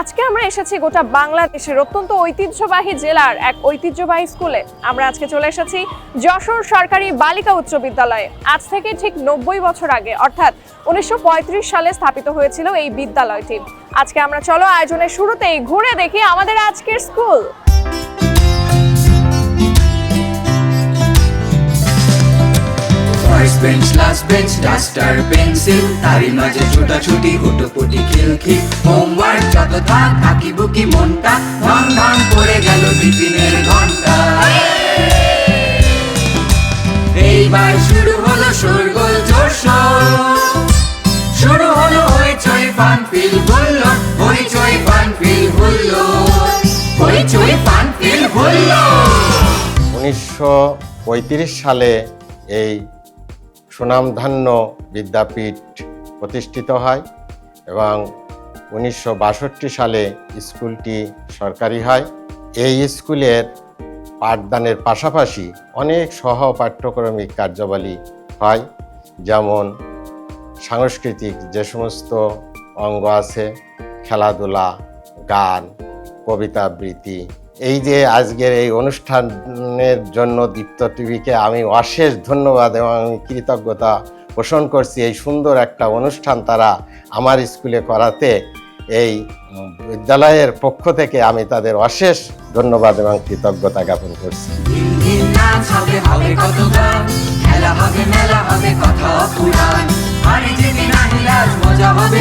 আজকে আমরা এসেছি গোটা বাংলাদেশের অত্যন্ত ঐতিহ্যবাহী জেলার এক ঐতিহ্যবাহী স্কুলে। আমরা আজকে চলে এসেছি যশোর সরকারি বালিকা উচ্চ বিদ্যালয়ে। আজ থেকে ঠিক নব্বই বছর আগে, অর্থাৎ উনিশশো পঁয়ত্রিশ সালে স্থাপিত হয়েছিল এই বিদ্যালয়টি। আজকে আমরা চলো আয়োজনের শুরুতেই ঘুরে দেখি আমাদের আজকের school. Bench last bench duster pencil তারই মাঝে ছোটাছুটি হুটোপুটি খিলখিল হোমওয়ার্ক যত থাক আঁকি বুকি মনটা ধন ধন পড়ে গেল টিফিনের ঘণ্টা। এইবার শুরু হলো শোরগোল জোর শুরু হলো হইচই ফান ফিল হুল্লো, হইচই ফান ফিল হুল্লো। হইচই ফান ফিল হুল্লো। উনিশশো পঁয়ত্রিশ সালে এই সুনামধান্য বিদ্যাপীঠ প্রতিষ্ঠিত হয় এবং উনিশশো বাষট্টি সালে স্কুলটি সরকারি হয়। এই স্কুলের পাঠদানের পাশাপাশি অনেক সহ পাঠ্যক্রমিক কার্যাবলী হয়, যেমন সাংস্কৃতিক যে সমস্ত অঙ্গ আছে, খেলাধুলা, গান, কবিতা, আবৃত্তি এই যে আজকের এই অনুষ্ঠানের জন্য দীপ্ত টিভিকে আমি অশেষ ধন্যবাদ এবং আমি কৃতজ্ঞতা পোষণ করছি। এই সুন্দর একটা অনুষ্ঠান তারা আমার স্কুলে করাতে এই বিদ্যালয়ের পক্ষ থেকে আমি তাদের অশেষ ধন্যবাদ এবং কৃতজ্ঞতা জ্ঞাপন করছি। হবে